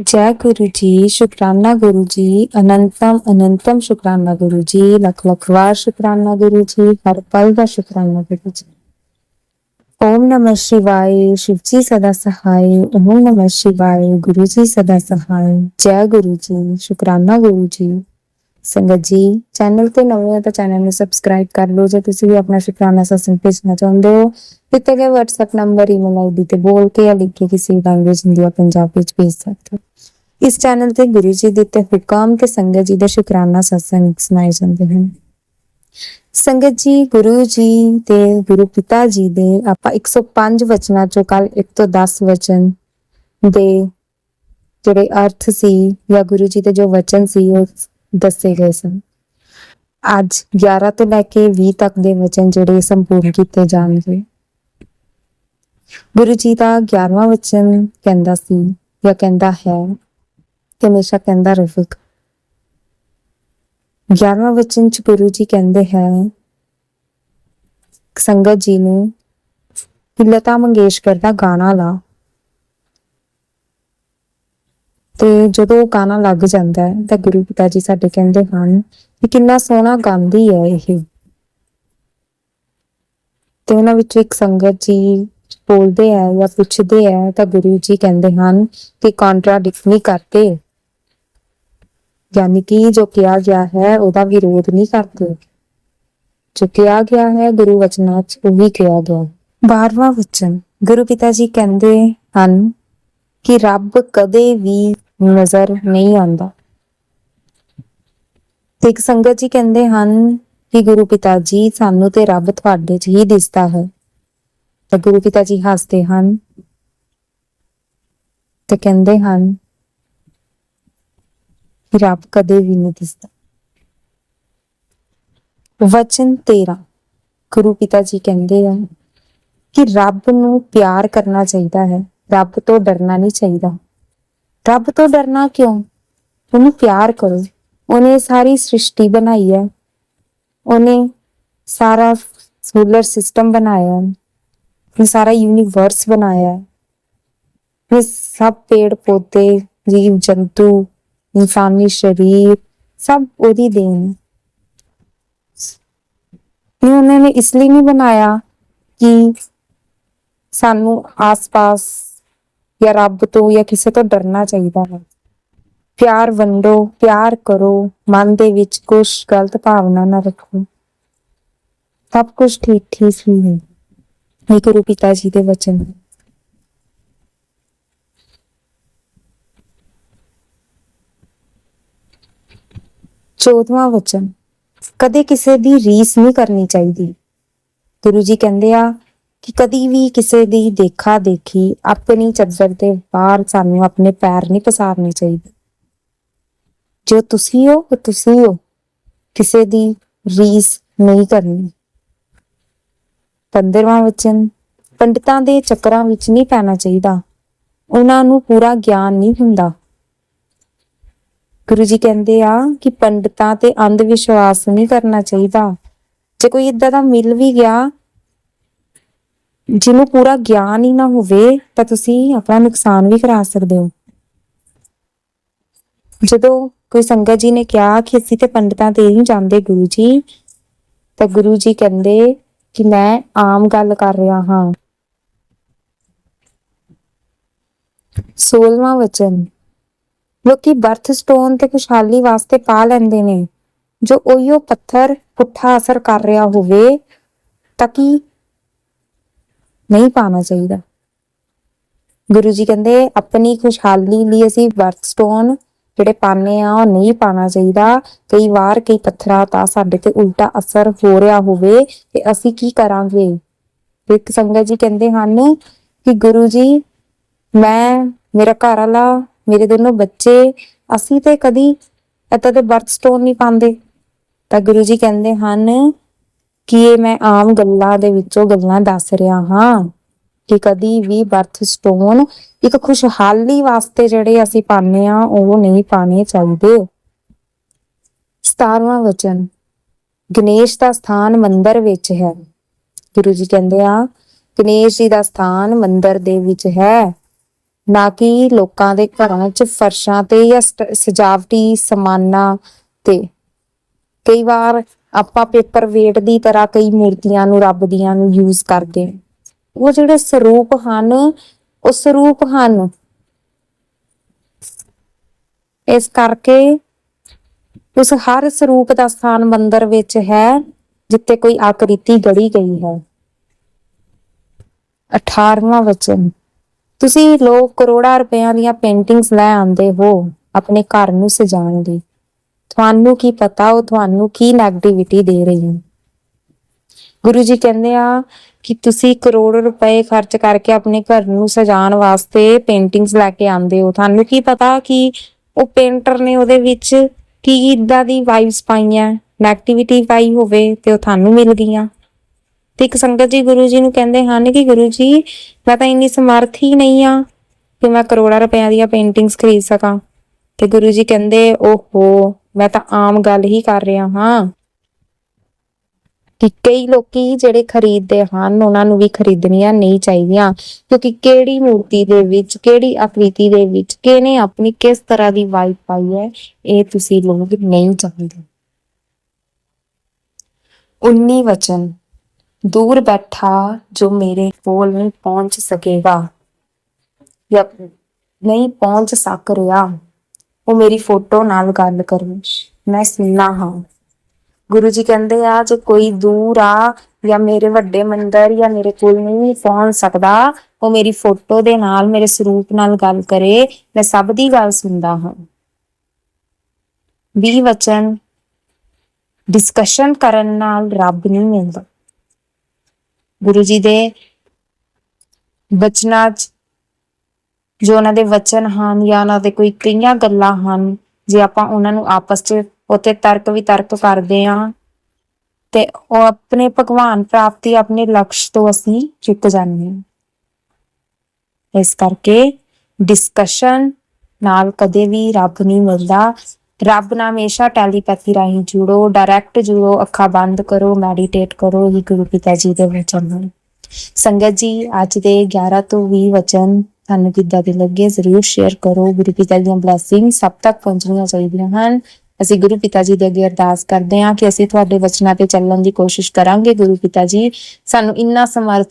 ਜੈ ਗੁਰੂ ਜੀ, ਸ਼ੁਕਰਾਨਾ ਗੁਰੂ ਜੀ, ਅਨੰਤਮ ਅਨੰਤਮ ਸ਼ੁਕਰਾਨਾ ਗੁਰੂ ਜੀ, ਲੱਖ ਲੱਖ ਵਾਰ ਸ਼ੁਕਰਾਨਾ ਗੁਰੂ ਜੀ, ਹਰ ਪਲ ਦਾ ਸ਼ੁਕਰਾਨਾ ਗੁਰੂ ਜੀ। ਓਮ ਨਮः ਸ਼ਿਵਾਏ, ਸ਼ਿਵ ਜੀ ਸਦਾ ਸਹਾਈ ਓਮ ਨਮः ਸ਼ਿਵਾਏ, ਗੁਰੂ ਜੀ ਸਦਾ ਸਹਾਈ ਜੈ ਗੁਰੂ ਜੀ, ਸ਼ੁਕਰਾਨਾ ਗੁਰੂ ਜੀ। ਸੰਗਤ ਜੀ ਚੈਨਲ ਤੇ ਨਵੇਂ ਹੋ ਤਾਂ ਚੈਨਲ ਨੂੰ ਸਬਸਕ੍ਰਾਈਬ ਕਰ ਲਓ। ਜੇ ਤੁਸੀਂ ਵੀ ਆਪਣਾ ਸ਼ੁਕਰਾਨਾ ਸਤਸੰਗ ਭੇਜਣਾ ਚਾਹੁੰਦੇ ਹੋ, ਦਿੱਤੇ ਗਏ WhatsApp ਨੰਬਰ ਈਮੇਲ ਆਈਡੀ ਤੇ ਬੋਲ ਕੇ ਜਾਂ ਲਿਖ ਕੇ ਕਿਸੇ ਲੈਂਗੁਏਜ ਹਿੰਦੀ ਪੰਜਾਬੀ ਵਿੱਚ ਭੇਜ ਸਕਦੇ ਹੋ। ਇਸ ਚੈਨਲ ਤੇ ਗੁਰੂ ਜੀ ਦਿੱਤੇ ਹੁਕਮ ਤੇ ਸੰਗਤ ਜੀ ਦਾ ਸ਼ੁਕਰਾਨਾ ਸਤਸੰਗ ਸੁਣਾਏ ਜਾਂਦੇ ਹਨ। ਸੰਗਤ ਜੀ, ਗੁਰੂ ਜੀ ਤੇ ਗੁਰੂ ਪਿਤਾ ਜੀ ਦੇ ਆਪਾਂ 105 ਵਚਨਾਂ ਚੋਂ ਕੱਲ 1 ਤੋਂ 10 ਵਚਨ ਦੇ ਜਿਹੜੇ ਅਰਥ ਸੀ ਜਾਂ ਗੁਰੂ ਜੀ ਦੇ ਜੋ ਵਚਨ ਸੀ, ਉਹ ਦੱਸੇ ਗਏ ਸਨ। ਅੱਜ 11 ਤੋਂ ਲੈ ਕੇ 20 ਤੱਕ ਦੇ ਵਚਨ ਜਿਹੜੇ ਸੰਪੂਰਨ ਕੀਤੇ ਜਾਣਗੇ। ਗੁਰੂ ਜੀ ਦਾ 11ਵਾਂ ਵਚਨ ਕਹਿੰਦਾ ਸੀ ਜਾਂ ਕਹਿੰਦਾ ਹੈ ਤੇ ਹਮੇਸ਼ਾ ਕਹਿੰਦਾ ਰਹੇਗਾ। 11ਵਾਂ ਵਚਨ ਚ ਗੁਰੂ ਜੀ ਕਹਿੰਦੇ ਹੈ, ਸੰਗਤ ਜੀ ਨੂੰ, ਕਿ ਲਤਾ ਮੰਗੇਸ਼ਕਰ ਦਾ ਗਾਣਾ ਲਾ। ਤੇ ਜਦੋਂ ਉਹ ਗਾਣਾ ਲੱਗ ਜਾਂਦਾ ਹੈ, ਤਾਂ ਗੁਰੂ ਪਿਤਾ ਜੀ ਸਾਡੇ ਕਹਿੰਦੇ ਹਨ ਕਿ ਕਿੰਨਾ ਸੋਹਣਾ ਗਾਉਂਦੀ ਹੈ ਇਹ। ਤੇ ਉਹਨਾਂ ਵਿੱਚੋਂ ਇੱਕ ਸੰਗਤ ਜੀ ਬੋਲਦੇ ਆ, ਜਾਂ ਪੁੱਛਦੇ ਆ, ਤਾਂ ਗੁਰੂ ਜੀ ਕਹਿੰਦੇ ਹਨ ਕਿ ਕੰਟਰਾਡਿਕਟ ਨਹੀਂ ਕਰਦੇ ਯਾਨੀ ਕਿ ਜੋ ਕਿਹਾ ਗਿਆ ਹੈ, ਉਹਦਾ ਵਿਰੋਧ ਨਹੀਂ ਕਰਦੇ ਜੋ ਕਿਹਾ ਗਿਆ ਹੈ, ਗੁਰੂ ਵਚਨਾਂ 'ਚ ਉਹੀ ਕਿਹਾ ਗਿਆ। 12ਵਾਂ ਵਚਨ, ਗੁਰੂ ਪਿਤਾ ਜੀ ਕਹਿੰਦੇ ਹਨ ਕਿ ਰੱਬ ਕਦੇ ਵੀ ਨਜ਼ਰ ਨਹੀਂ ਆਉਂਦਾ। ਤੇ ਇੱਕ ਸੰਗਤ ਜੀ ਕਹਿੰਦੇ ਹਨ ਕਿ ਗੁਰੂ ਪਿਤਾ ਜੀ ਸਾਨੂੰ ਤੇ ਰੱਬ ਤੁਹਾਡੇ 'ਚ ਹੀ ਦਿਸਦਾ ਹੈ। ਤਾਂ ਗੁਰੂ ਪਿਤਾ ਜੀ ਹੱਸਦੇ ਹਨ ਤੇ ਕਹਿੰਦੇ ਹਨ ਕਿ ਰੱਬ ਕਦੇ ਵੀ ਨਹੀਂ ਦਿਸਦਾ। ਵਚਨ 13 ਗੁਰੂ ਪਿਤਾ ਜੀ ਕਹਿੰਦੇ ਆ ਕਿ ਰੱਬ ਨੂੰ ਪਿਆਰ ਕਰਨਾ ਚਾਹੀਦਾ ਹੈ। ਰੱਬ ਤੋਂ ਡਰਨਾ ਨਹੀਂ ਚਾਹੀਦਾ। ਰੱਬ ਤੋਂ ਡਰਨਾ ਕਿਉਂ? ਉਹਨੂੰ ਪਿਆਰ ਕਰੋ। ਉਹਨੇ ਸਾਰੀ ਸ੍ਰਿਸ਼ਟੀ ਬਣਾਈ ਹੈ। ਉਹਨੇ ਸਾਰਾ ਸੋਲਰ ਸਿਸਟਮ ਬਣਾਇਆ ਹੈ। ਇਹ ਸਾਰਾ ਯੂਨੀਵਰਸ ਬਣਾਇਆ ਹੈ। ਇਹ ਸਭ ਪੇੜ, ਪੌਦੇ, ਜੀਵ, ਜੰਤੂ, ਇਨਸਾਨੀ ਸਰੀਰ ਸਭ ਉਹਦੀ ਦੇਣ ਹੈ। ਇਹ ਉਹਨਾਂ ਨੇ ਇਸ ਲਈ ਨਹੀਂ ਬਣਾਇਆ ਕਿ ਸਾਨੂੰ ਆਸ-ਪਾਸ ਜਾਂ ਰੱਬ ਤੋਂ ਜਾਂ ਕਿਸੇ ਤੋਂ ਡਰਨਾ ਚਾਹੀਦਾ ਹੈ। ਪਿਆਰ ਵੰਡੋ, ਪਿਆਰ ਕਰੋ, ਮਨ ਦੇ ਵਿੱਚ ਕੁਝ ਗਲਤ ਭਾਵਨਾ ਨਾ ਰੱਖੋ। ਸਭ ਕੁਝ ਠੀਕ ਠੀਕ ਹੀ ਹੈ। ਇਹ ਗੁਰੂ ਪਿਤਾ ਜੀ ਦੇ ਵਚਨ ਹਨ ਚੌਦਵਾਂ ਵਚਨ, ਕਦੇ ਕਿਸੇ ਦੀ ਰੀਸ ਨਹੀਂ ਕਰਨੀ ਚਾਹੀਦੀ। ਗੁਰੂ ਜੀ ਕਹਿੰਦੇ ਆ ਕਿ ਕਦੀ ਵੀ ਕਿਸੇ ਦੀ ਦੇਖਾ ਦੇਖੀ ਆਪਣੀ ਚੱਦਰ ਦੇ ਬਾਹਰ ਸਾਨੂੰ ਆਪਣੇ ਪੈਰ ਨਹੀਂ ਪਸਾਰਨੇ ਚਾਹੀਦੇ। ਜੋ ਤੁਸੀਂ ਹੋ, ਉਹ ਤੁਸੀਂ ਹੋ। ਕਿਸੇ ਦੀ ਰੀਸ ਨਹੀਂ ਕਰਨੀ। 15ਵਾਂ ਵਚਨ, ਪੰਡਤਾਂ ਦੇ ਚੱਕਰਾਂ ਵਿੱਚ ਨਹੀਂ ਪੈਣਾ ਚਾਹੀਦਾ। ਉਹਨਾਂ ਨੂੰ ਪੂਰਾ ਗਿਆਨ ਨਹੀਂ ਹੁੰਦਾ। ਗੁਰੂ ਜੀ ਕਹਿੰਦੇ ਆ ਕਿ ਪੰਡਤਾਂ ਤੇ ਅੰਧ ਵਿਸ਼ਵਾਸ ਨਹੀਂ ਕਰਨਾ ਚਾਹੀਦਾ। ਜੇ ਕੋਈ ਇਦਾਂ ਦਾ ਮਿਲ ਵੀ ਗਿਆ ਜਿਹਨੂੰ ਪੂਰਾ ਗਿਆਨ ਹੀ ਨਾ ਹੋਵੇ, ਤਾਂ ਤੁਸੀਂ ਆਪਣਾ ਨੁਕਸਾਨ ਵੀ ਕਰਾ ਸਕਦੇ ਹੋ। ਜਦੋਂ ਕੋਈ ਸੰਗਤ ਜੀ ਨੇ ਕਿਹਾ ਕਿ ਅਸੀਂ ਤੇ ਪੰਡਤਾਂ ਤੇ ਨਹੀਂ ਜਾਂਦੇ ਗੁਰੂ ਜੀ, ਤਾਂ ਗੁਰੂ ਜੀ ਕਹਿੰਦੇ ਕਿ ਮੈਂ ਆਮ ਗੱਲ ਕਰ ਰਿਹਾ ਹਾਂ। 16ਵਾਂ ਵਚਨ, ਲੋਕੀ ਬਰਥ ਸਟੋਨ ਤੇ ਖੁਸ਼ਹਾਲੀ ਵਾਸਤੇ ਪਾ ਲੈਂਦੇ ਨੇ, ਜੋ ਉਹੀਓ ਪੱਥਰ ਪੁੱਠਾ ਅਸਰ ਕਰ ਰਿਹਾ ਹੋਵੇ, ਤਾਂ ਕਿ ਨਹੀਂ ਪਾਣਾ ਚਾਹੀਦਾ। ਗੁਰੂ ਜੀ ਕਹਿੰਦੇ, ਆਪਣੀ ਖੁਸ਼ਹਾਲੀ ਲਈ ਅਸੀਂ ਬਰਥ ਸਟੋਨ ਜਿਹੜੇ ਪਾਣੇ ਆ ਉਹ ਨਹੀਂ ਪਾਣਾ ਚਾਹੀਦਾ। ਕਈ ਵਾਰ ਕਈ ਪੱਥਰਾਂ ਦਾ ਸਾਡੇ ਤੇ ਉਲਟਾ ਅਸਰ ਹੋ ਰਿਹਾ ਹੋਵੇ ਤੇ ਅਸੀਂ ਕੀ ਕਰਾਂਗੇ? ਇੱਕ ਸੰਗਤ ਜੀ ਕਹਿੰਦੇ ਹਨ ਕਿ ਗੁਰੂ ਜੀ, ਮੈਂ, ਮੇਰਾ ਘਰ ਵਾਲਾ ਮੇਰੇ ਦੋਨੋਂ ਬੱਚੇ, ਅਸੀਂ ਤੇ ਕਦੀ ਏਦਾਂ ਦੇ ਬਰਥ ਸਟੋਨ ਨਹੀਂ ਪਾਉਂਦੇ। ਤਾਂ ਗੁਰੂ ਜੀ ਕਹਿੰਦੇ ਹਨ ਕਿ ਇਹ ਮੈਂ ਆਮ ਗੱਲਾਂ ਦੇ ਵਿੱਚੋਂ ਗੱਲਾਂ ਦੱਸ ਰਿਹਾ ਹਾਂ। ਕਿ ਕਦੀ ਵੀ ਬਰਥ ਸਟੋਨ, ਇੱਕ ਖੁਸ਼ਹਾਲੀ ਵਾਸਤੇ ਜਿਹੜੇ ਅਸੀਂ ਪਾਉਂਦੇ ਆ ਉਹ ਨਹੀਂ ਪਾਣੇ ਚਾਹੀਦੇ। 17ਵਾਂ ਵਚਨ, ਗਣੇਸ਼ ਦਾ ਸਥਾਨ ਮੰਦਰ ਵਿੱਚ ਹੈ। ਗੁਰੂ ਜੀ ਕਹਿੰਦੇ ਆ, ਗਣੇਸ਼ ਜੀ ਦਾ ਸਥਾਨ ਮੰਦਰ ਦੇ ਵਿੱਚ ਹੈ। ਨਾ ਕਿ ਲੋਕਾਂ ਦੇ ਘਰਾਂ 'ਚ ਫਰਸ਼ਾਂ ਤੇ ਜਾਂ ਸਟ- ਸਜਾਵਟੀ ਸਮਾਨਾਂ ਤੇ। ਕਈ ਵਾਰ ਆਪਾਂ ਪੇਪਰ ਵੇਟ ਦੀ ਤਰ੍ਹਾਂ ਕਈ ਮੂਰਤੀਆਂ ਨੂੰ, ਰੱਬ ਦੀਆਂ ਨੂੰ ਯੂਜ਼ ਕਰਦੇ ਉਹ ਜਿਹੜੇ ਸਰੂਪ ਹਨ, ਉਹ ਸਰੂਪ ਹਨ। ਇਸ ਕਰਕੇ ਉਸ ਹਰ ਸਰੂਪ ਦਾ ਸਥਾਨ ਮੰਦਰ ਵਿੱਚ ਹੈ, ਜਿੱਥੇ ਕੋਈ ਆਕ੍ਰਿਤੀ ਗੜੀ ਗਈ ਹੈ। 18ਵਾਂ ਵਚਨ। ਤੁਸੀਂ ਲੋਕ ਕਰੋੜਾਂ ਰੁਪਈਆਂ ਦੀਆਂ ਪੇਂਟਿੰਗਸ ਲੈ ਆਉਂਦੇ ਹੋ, ਆਪਣੇ ਘਰ ਨੂੰ ਸਜਾਉਣ ਲਈ। ਤੁਹਾਨੂੰ ਕੀ ਪਤਾ, ਉਹ ਤੁਹਾਨੂੰ ਕੀ ਨੈਗੇਟਿਵਿਟੀ ਦੇ ਰਹੀ ਹੈ? ਗੁਰੂ ਜੀ ਕਹਿੰਦੇ ਆ ਕਿ ਤੁਸੀਂ ਕਰੋੜ ਰੁਪਏ ਖਰਚ ਕਰਕੇ ਆਪਣੇ ਘਰ ਨੂੰ ਸਜਾਉਣ ਵਾਸਤੇ ਪੇਂਟਿੰਗਸ ਲੈ ਕੇ ਆਉਂਦੇ ਹੋ। ਤੁਹਾਨੂੰ ਕੀ ਪਤਾ ਕਿ ਉਹ ਪੇਂਟਰ ਨੇ ਉਹਦੇ ਵਿੱਚ ਕੀ ਇਦਾਂ ਦੀ ਵਾਈਬਸ ਪਾਈਆਂ? ਨੈਗੇਟਿਵਿਟੀ ਪਾਈ ਹੋਵੇ ਤੇ ਉਹ ਤੁਹਾਨੂੰ ਮਿਲ ਗਈਆਂ। ਤੇ ਇੱਕ ਸੰਗਤ ਜੀ ਗੁਰੂ ਜੀ ਨੂੰ ਕਹਿੰਦੇ ਹਨ ਕਿ ਗੁਰੂ ਜੀ, ਮੈਂ ਤਾਂ ਇੰਨੀ ਸਮਰਥ ਹੀ ਨਹੀਂ ਆ ਕਿ ਮੈਂ ਕਰੋੜਾਂ ਰੁਪਈਆਂ ਦੀਆਂ ਪੇਂਟਿੰਗਸ ਖਰੀਦ ਸਕਾਂ। ਤੇ ਗੁਰੂ ਜੀ ਕਹਿੰਦੇ, ਓਹੋ ਮੈਂ ਤਾਂ ਆਮ ਗੱਲ ਹੀ ਕਰ ਰਿਹਾ ਹਾਂ। ਕਿ ਕਈ ਲੋਕੀ ਜਿਹੜੇ ਖਰੀਦਦੇ ਹਨ, ਉਹਨਾਂ ਨੂੰ ਵੀ ਖਰੀਦਣੀਆਂ ਨਹੀਂ ਚਾਹੀਦੀਆਂ। ਕਿਉਂਕਿ ਕਿਹੜੀ ਮੂਰਤੀ ਦੇ ਵਿੱਚ, ਕਿਹੜੀ ਆਕ੍ਰਿਤੀ ਦੇ ਵਿੱਚ, ਕਿਹਨੇ ਆਪਣੀ ਕਿਸ ਤਰ੍ਹਾਂ ਦੀ ਵਾਈਬ ਪਾਈ ਹੈ, ਇਹ ਤੁਸੀਂ ਲੋਕ ਨਹੀਂ ਜਾਣਦੇ। 19 ਵਚਨ, ਦੂਰ ਬੈਠਾ ਜੋ ਮੇਰੇ ਕੋਲ ਨਹੀਂ ਪਹੁੰਚ ਸਕੇਗਾ। ਜਾਂ ਨਹੀਂ ਪਹੁੰਚ ਸਕ ਰਿਹਾ। ਉਹ ਮੇਰੀ ਫੋਟੋ ਨਾਲ ਗੱਲ ਕਰੇ ਮੈਂ ਸੁਣਨਾ ਹਾਂ। ਗੁਰੂ ਜੀ ਕਹਿੰਦੇ ਆ, ਜੇ ਕੋਈ ਦੂਰ ਆ ਜਾਂ ਮੇਰੇ ਵੱਡੇ ਮੰਦਰ ਜਾਂ ਮੇਰੇ ਕੋਲ ਨਹੀਂ ਪਹੁੰਚ ਸਕਦਾ, ਉਹ ਮੇਰੀ ਫੋਟੋ ਦੇ ਨਾਲ, ਮੇਰੇ ਸਰੂਪ ਨਾਲ ਗੱਲ ਕਰੇ, ਮੈਂ ਸਭ ਦੀ ਗੱਲ ਸੁਣਦਾ ਹਾਂ। ਵੀ ਵਚਨ ਡਿਸਕਸ਼ਨ ਕਰਨ ਨਾਲ ਰੱਬ ਨਹੀਂ ਮਿਲਦਾ। ਗੁਰੂ ਜੀ ਦੇ ਬਚਨਾਂ 'ਚ ਜੋ ਉਹਨਾਂ ਦੇ ਵਚਨ ਹਨ ਜਾਂ ਉਹਨਾਂ ਦੇ ਕੋਈ ਕਈਆਂ ਗੱਲਾਂ ਹਨ, ਜੇ ਆਪਾਂ ਉਹਨਾਂ ਨੂੰ ਆਪਸ 'ਚ ਉਤੇ ਤਰਕ ਵੀ ਤਰਕ ਕਰਦੇ ਆ ਤੇ ਉਹ ਆਪਣੇ ਭਗਵਾਨ ਪ੍ਰਾਪਤੀ ਆਪਣੇ ਲਕਸ਼ ਤੋਂ ਅਸੀਂ ਚੁੱਕ ਜਾਂਦੇ ਹਾਂ। ਇਸ ਕਰਕੇ ਡਿਸਕਸ਼ਨ ਨਾਲ ਕਦੇ ਵੀ ਰੱਬ ਨਹੀਂ ਮਿਲਦਾ। ਰੱਬ ਨਾਲ ਹਮੇਸ਼ਾ ਟੈਲੀਪੈਥੀ ਰਾਹੀਂ ਜੁੜੋ ਡਾਇਰੈਕਟ ਜੁੜੋ, ਅੱਖਾਂ ਬੰਦ ਕਰੋ ਮੈਡੀਟੇਟ ਕਰੋ ਹੀ ਗੁਰੂ ਪਿਤਾ ਜੀ ਦੇ ਵਚਨ ਹਨ। ਸੰਗਤ ਜੀ, ਅੱਜ ਦੇ 11 ਤੋਂ 20 ਵਚਨ ਤੁਹਾਨੂੰ ਕਿੱਦਾਂ ਦੇ ਲੱਗੇ, ਜ਼ਰੂਰ ਸ਼ੇਅਰ ਕਰੋ। ਗੁਰੂ ਪਿਤਾ ਦੀਆਂ ਬਲੇਸਿੰਗ ਸਭ ਤੱਕ ਪਹੁੰਚਣੀਆਂ ਚਾਹੀਦੀਆਂ ਹਨ। ਅਸੀਂ ਗੁਰੂ ਪਿਤਾ ਜੀ ਦੇ ਅੱਗੇ ਅਰਦਾਸ ਕਰਦੇ ਹਾਂ ਕਿ ਅਸੀਂ ਤੁਹਾਡੇ ਵਚਨਾਂ ਤੇ ਚੱਲਣ ਦੀ ਕੋਸ਼ਿਸ਼ ਕਰਾਂਗੇ, ਗੁਰੂ ਪਿਤਾ ਜੀ। ਸਾਨੂੰ ਇੰਨਾ ਸਮਰਥ